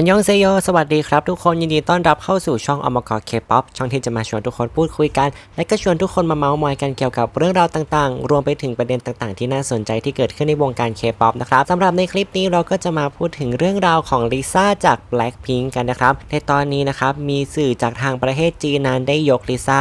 อันยองเซโย สวัสดีครับทุกคน ยินดีต้อนรับเข้าสู่ช่องอมกรเคป๊อปช่องที่จะมาชวนทุกคนพูดคุยกัน และก็ชวนทุกคนมาเมาส์มอยกันเกี่ยวกับเรื่องราวต่างๆ รวมไปถึงประเด็นต่างๆ ที่น่าสนใจที่เกิดขึ้นในวงการเคป๊อปนะครับสำหรับในคลิปนี้เราก็จะมาพูดถึงเรื่องราวของลิซ่าจาก Blackpink กันนะครับ ในตอนนี้นะครับ มีสื่อจากทางประเทศจีนนั้นได้ยกลิซ่า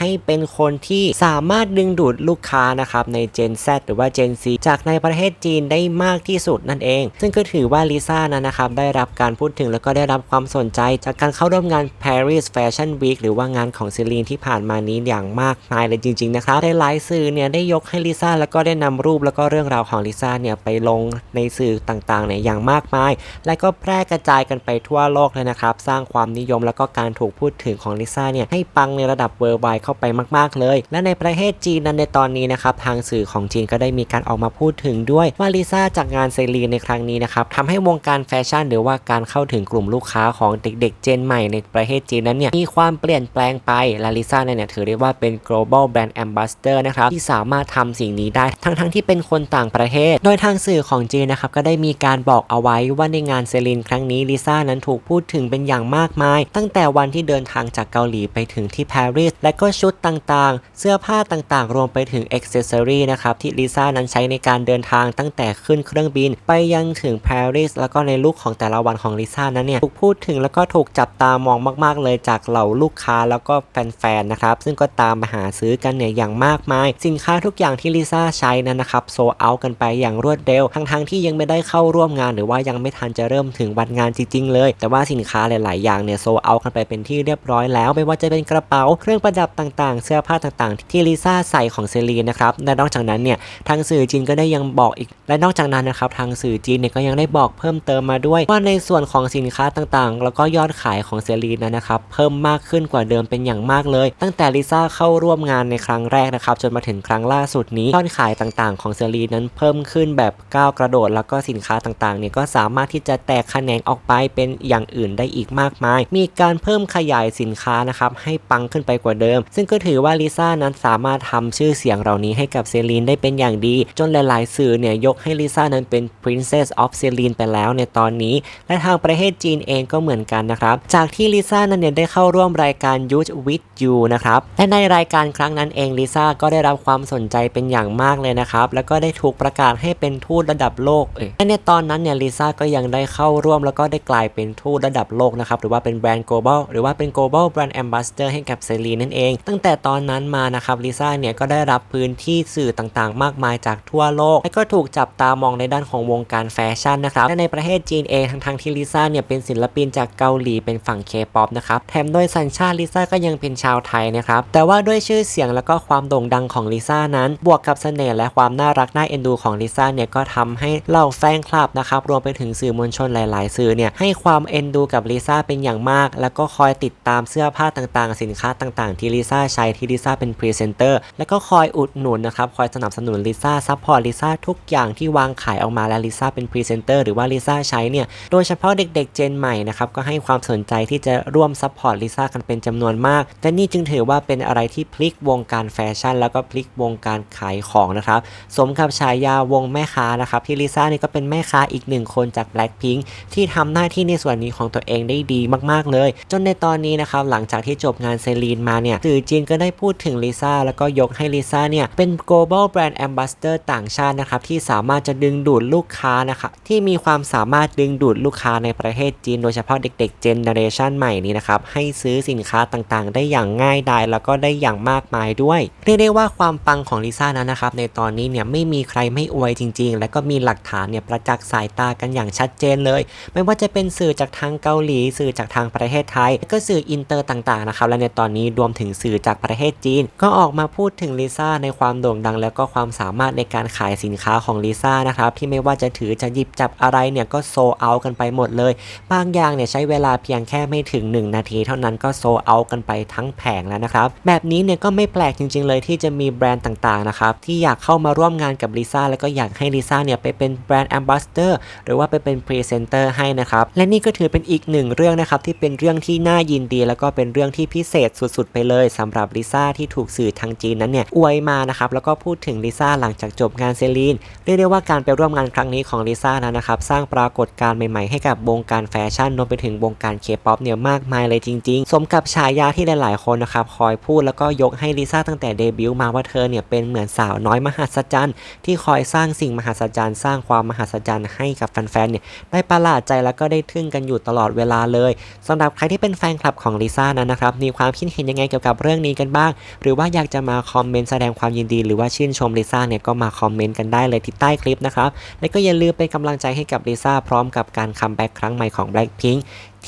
ให้เป็นคนที่สามารถดึงดูดลูกค้านะครับใน Gen Z หรือว่า Gen Z จากในประเทศจีนได้มากที่สุดนั่นเอง ซึ่งก็ถือว่าลิซ่านั้นนะครับได้รับการพูดถึงแล้วก็ได้รับความสนใจ จากการเข้าร่วมงาน Paris Fashion Week หรือว่างานของซิลีนที่ผ่านมานี้อย่างมากมายเลยจริงๆนะครับหลายสื่อเนี่ยได้ยกให้ลิซ่าแล้วก็ได้นำรูปแล้วก็เรื่องราวของลิซ่าเนี่ยไปลงในสื่อต่างๆเนี่ยอย่างมากมาย และก็แพร่กระจายกันไปทั่วโลกเลยนะครับสร้างความนิยมแล้วก็การถูกพูดถึงของลิซ่าเนี่ยให้ปังในระดับเวอร์ไวเข้าไปมากๆเลย และในประเทศจีนนั้นในตอนนี้นะครับทางสื่อของจีนก็ได้มีการออกมาพูดถึงด้วยว่าลิซ่าจากงานเซรีนในครั้งนี้นะครับทำให้วงการแฟชั่น หรือว่าการเข้าถึงกลุ่มลูกค้าของเด็กๆ เจนใหม่ในประเทศจีนนั้นเนี่ยมีความเปลี่ยนแปลงไปและลิซ่าเนี่ยถือได้ว่าเป็น global brand ambassador นะครับที่สามารถทำสิ่งนี้ได้ทั้งๆที่เป็นคนต่างประเทศ โดยทางสื่อของจีนนะครับก็ได้มีการบอกเอาไว้ว่าในงานเซรีนครั้งนี้ลิซ่านั้นถูกพูดถึงเป็นอย่างมากมาย ตั้งแต่วันที่เดินทางจากเกาหลีไปถึงที่ปารีสและก็ชุดต่างๆ เสื้อผ้าต่างๆ รวมไปถึงอ็อกเซสซอรีนะครับที่ลิซ่านั้นใช้ในการเดินทางตั้งแต่ขึ้นเครื่องบิน ไปยังถึงปารีสแล้วก็ในลุคของแต่ละวันของลิซ่านั้นเนี่ยถูกพูดถึงแล้วก็ถูกจับตามองมาก ๆ เลยจากเหล่าลูกค้าแล้วก็แฟนๆนะครับซึ่งก็ตามมาหาซื้อกันเนี่ยอย่างมากมาย สินค้าทุกอย่างที่ลิซ่าใช้นั้นนะครับโซเอากันไปอย่างรวดเร็วทั้งๆที่ยังไม่ได้เข้าร่วมงานหรือว่ายังไม่ทันจะเริ่มถึงวันงานจริงๆเลย แต่ว่าสินค้าหลายๆอย่างเนี่ยโซเอากันไปเป็นที่เรียบร้อยแล้ว ไม่ว่าจะเป็นกระเป๋าเครื่องประดับต่างๆ เสื้อผ้าต่างๆ ที่ลิซ่าใส่ของเซรีนะครับ และนอกจากนั้นเนี่ยทางสื่อจีนก็ได้ยังบอกอีก และนอกจากนั้นนะครับทางสื่อจีนเนี่ยก็ยังได้บอกเพิ่มเติมมาด้วย ว่าในส่วนของสินค้าต่างๆ แล้วก็ยอดขายของเซรีนั้นนะครับเพิ่มมากขึ้นกว่าเดิมเป็นอย่างมากเลย ตั้งแต่ลิซ่าเข้าร่วมงานในครั้งแรกนะครับจนมาถึงครั้งล่าสุดนี้ยอดขายต่างๆ ของเซรีนนั้นเพิ่มขึ้นแบบก้าวกระโดด แล้วก็สินค้าต่างๆเนี่ยก็สามารถที่จะแตกแขนงออกไปเป็นอย่างอื่นได้อีกมากมาย มีการเพิ่มขยายสินค้านะครับให้ปังขึ้นไปกว่าเดิมซึ่งก็ถือว่าลิซ่านั้นสามารถทำชื่อเสียงเหล่านี้ให้กับเซรีนได้เป็นอย่างดี จนหลาย ๆ สื่อเนี่ยยกให้ลิซ่านั้นเป็น Princess of Celine ไปแล้วในตอนนี้ และทางประเทศจีนเองก็เหมือนกันนะครับ จากที่ลิซ่านั้นเนี่ยได้เข้าร่วมรายการ Youth with You นะครับ และในรายการครั้งนั้นเองลิซ่าก็ได้รับความสนใจเป็นอย่างมากเลยนะครับ แล้วก็ได้ถูกประกาศให้เป็นทูตระดับโลกเอยและในตอนนั้นเนี่ยลิซ่าก็ยังได้เข้าร่วม แล้วก็ได้กลายเป็นทูตระดับโลกนะครับ หรือว่าเป็นแบรนด์ global หรือว่าเป็น global brand ambassador ให้กับเซรีนนั่นเองตั้งแต่ตอนนั้นมานะครับลิซ่าเนี่ยก็ได้รับพื้นที่สื่อต่างๆ มากมายจากทั่วโลก และก็ถูกจับตามองในด้านของวงการแฟชั่นนะครับและในประเทศจีนเองทั้งๆที่ลิซ่าเนี่ยเป็นศิลปินจากเกาหลีเป็นฝั่งเคป๊อปนะครับแถมโดยสัญชาติลิซ่าก็ยังเป็นชาวไทยนะครับแต่ว่าด้วยชื่อเสียงแล้วก็ความโด่งดังของลิซ่านั้น บวกกับเสน่ห์และความน่ารักน่าเอ็นดูของลิซ่าเนี่ยก็ทำให้เหล่าแฟนคลับนะครับรวมไปถึงสื่อมวลชนหลาย ๆ สื่อเนี่ยให้ความเอ็นดูกับลิซ่าเป็นอย่างมาก แล้วก็คอยติดตามเสื้อผ้าต่างๆ สินค้าต่างๆที่ลิซ่าใช้ที่ลิซ่าเป็นพรีเซนเตอร์แล้วก็คอยอุดหนุนนะครับคอยสนับสนุนลิซ่าซัพพอร์ตลิซ่าทุกอย่างที่วางขายออกมาและลิซ่าเป็นพรีเซนเตอร์หรือว่าลิซ่าใช้เนี่ยโดยเฉพาะเด็กๆเจนใหม่นะครับก็ให้ความสนใจที่จะร่วมซัพพอร์ตลิซ่ากันเป็นจำนวนมากและนี่จึงถือว่าเป็นอะไรที่พลิกวงการแฟชั่น แล้วก็พลิกวงการขายของนะครับสมกับฉายาวงแม่ค้านะครับที่ลิซ่านี่ก็เป็นแม่ค้าอีกหนึ่งคนจาก Blackpink ที่ทำหน้าที่ในส่วนนี้ของตัวเองได้ดีมากๆเลย จนในตอนนี้นะครับหลังจากที่จบงานเซรีนมาเนี่ยสื่อจีนก็ได้พูดถึงลิซ่าแล้วก็ยกให้ลิซ่าเนี่ย เป็น global brand ambassador ต่างชาตินะครับ ที่สามารถจะดึงดูดลูกค้านะครับ ที่มีความสามารถดึงดูดลูกค้าในประเทศจีน โดยเฉพาะเด็กๆเจเนเรชันใหม่นี้นะครับ ให้ซื้อสินค้าต่างๆ ได้อย่างง่ายดายแล้วก็ได้อย่างมากมายด้วย เรียกได้ว่าความปังของลิซ่านั้นนะครับ ในตอนนี้เนี่ยไม่มีใครไม่อวยจริง ๆ และก็มีหลักฐานเนี่ยประจักษ์สายตากันอย่างชัดเจนเลย ไม่ว่าจะเป็นสื่อจากทางเกาหลี สื่อจากทางประเทศไทยและก็สื่ออินเตอร์ต่างๆนะครับและในตอนนี้รวมถึงสื่อจากประเทศจีน ก็ออกมาพูดถึงลิซ่าในความโด่งดัง แล้วก็ความสามารถในการขายสินค้าของลิซ่านะครับที่ไม่ว่าจะถือจะหยิบจับอะไรเนี่ยก็โซเอากันไปหมดเลย บางอย่างเนี่ยใช้เวลาเพียงแค่ไม่ถึง 1 นาทีเท่านั้นก็โซเอากันไปทั้งแผงแล้วนะครับแบบนี้เนี่ยก็ไม่แปลกจริง ๆ เลยที่จะมีแบรนด์ต่างๆนะครับที่อยากเข้ามาร่วมงานกับลิซ่าแล้วก็อยากให้ลิซ่าเนี่ยไปเป็นแบรนด์แอมบาสเดอร์หรือว่าไปเป็นพรีเซนเตอร์ให้นะครับและนี่ก็ถือเป็นอีกหนึ่งเรื่องนะครับที่เป็นเรื่องที่น่ายินดี แล้วก็เป็นเรื่องที่พิเศษสุดๆไปเลยสำหรับลิซ่าที่ถูกสื่อทางจีนนั้นเนี่ยอวยมานะครับแล้วก็พูดถึงลิซ่าหลังจากจบงานเซรีนเรียกได้ว่าการไปร่วมงานครั้งนี้ของลิซ่านั้นนะครับสร้างปรากฏการณ์ใหม่ๆให้กับวงการแฟชั่นรวมไปถึงวงการเคป๊อปเนี่ยมากมายเลยจริง ๆ สมกับฉายาที่หลายๆคนนะครับคอยพูดแล้วก็ยกให้ลิซ่าตั้งแต่เดบิวต์มาว่าเธอเนี่ยเป็นเหมือนสาวน้อยมหัศจรรย์ที่คอยสร้างสิ่งมหัศจรรย์ สร้างความมหัศจรรย์ให้กับแฟนๆเนี่ยได้ประหลาดใจแล้วก็ได้ทึ่งกันอยู่ตลอดเวลาเลยสำหรับใครที่เป็นแฟนคลับของลิซ่านั้นนะครับมีความคิดเห็นยังไงเกี่ยวกับเรื่องนี้กันบ้าง หรือว่าอยากจะมาคอมเมนต์แสดงความยินดี หรือว่าชื่นชมลิซ่าเนี่ยก็มาคอมเมนต์กันได้เลยที่ใต้คลิปนะครับและก็อย่าลืมเป็นกำลังใจให้กับลิซ่าพร้อมกับการคัมแบ็กครั้งใหม่ของ Blackpink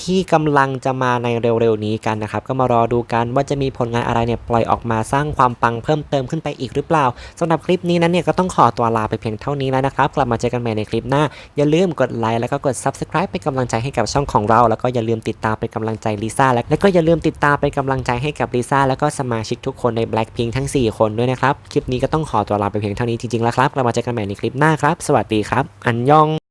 ที่กำลังจะมาในเร็วๆนี้กันนะครับ ก็มารอดูกันว่าจะมีผลงานอะไรเนี่ยปล่อยออกมาสร้างความปังเพิ่มเติมขึ้นไปอีกหรือเปล่าสำหรับคลิปนี้นั้นเนี่ยก็ต้องขอตัวลาไปเพียงเท่านี้แล้วนะครับ กลับมาเจอกันใหม่ในคลิปหน้า อย่าลืมกดไลค์แล้วก็กด Subscribe เป็นกำลังใจให้กับช่องของเรา แล้วก็อย่าลืมติดตามเป็นกำลังใจลิซ่าและก็อย่าลืมติดตามเป็นกำลังใจให้กับลิซ่าแล้วก็สมาชิกทุกคนใน Blackpink ทั้ง 4 คนด้วยนะครับคลิปนี้ก็ต้องขอตัวลาไปเพียงเท่านี้จริงๆแล้วครับกลับมาเจอกันใหม่ในคลิปหน้าครับ สวัสดีครับ อันยอง